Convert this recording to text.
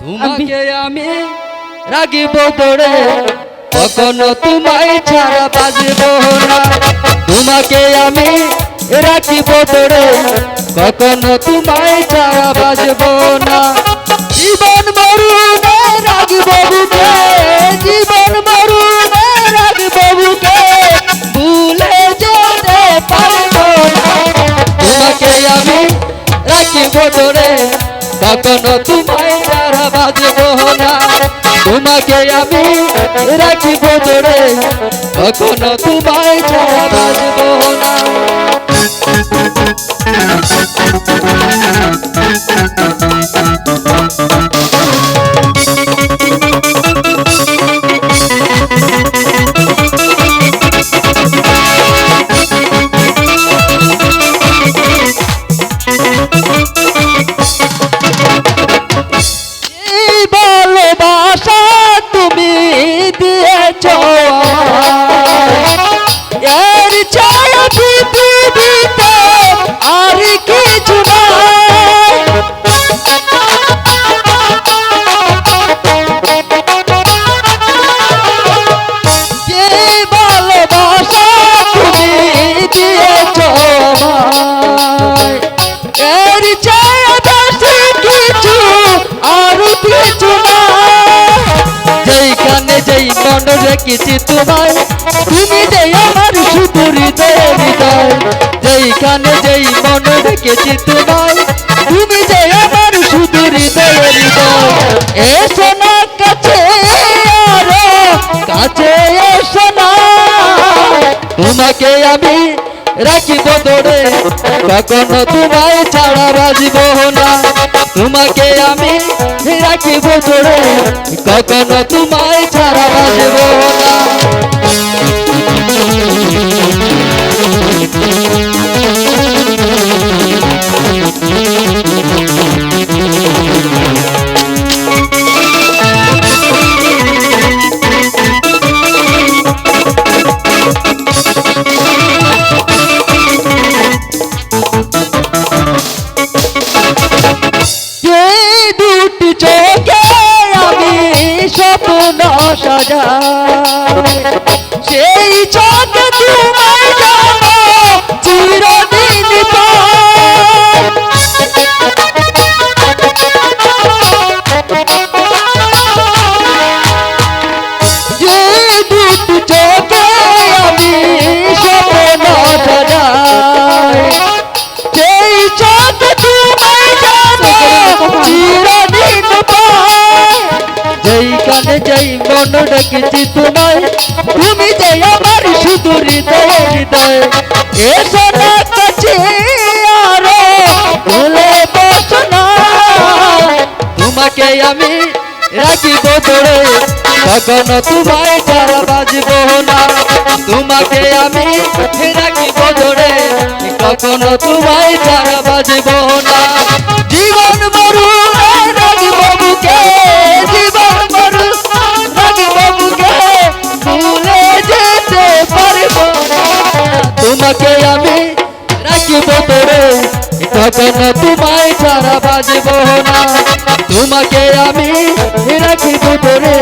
তোমাকে আমি রাগিব তোরে কখনো তোমায় ছাড়া বাজব না। তোমাকে আমি রাখিব তোরে কখনো তোমায় ছাড়া বাজব না। জীবন মরুনে রাগিব বুকে। জীবন মরুনে রাগিব বুকে। ভুলে যেতে পারব না। তোমাকে আমি রাখিব তোরে কখনো বাজব না। তোমাকে আমি রাখিব তোরে কখনো তোমায় ছাড়া বাজব না। রেখেছি তোমায়। তুমি যে আমার শুধু হৃদয় যেই মন রেখেছি তোমায়। তুমি যে আমার শুধু এসো না কাছে, আরও কাছে এসো না। তোমাকে আমি রাখিব দৌড়ে কখনো তোমায় ছাড়া বাজিব না। তোমাকে আমি রাখিব দৌড়ে কখনো তোমায় ছাড়া বাজিব না স্বপ্ন সাজাই মন রেখেছি তোমায়। তুমি যে আমার শুধু হৃদয় হৃদয়। এসো না কাছে আরও ভুলে বসো না তোমাকে আমি রাখিব ধরে কখনো তোমায় ছাড়া বাজব না, তোমাকে আমি রাখিব ধরে কখনো তোমায় ছাড়া বাজব না। রে তখন তোমায় ছাড়া বাজব না তোমাকে আমি রাখি দূরে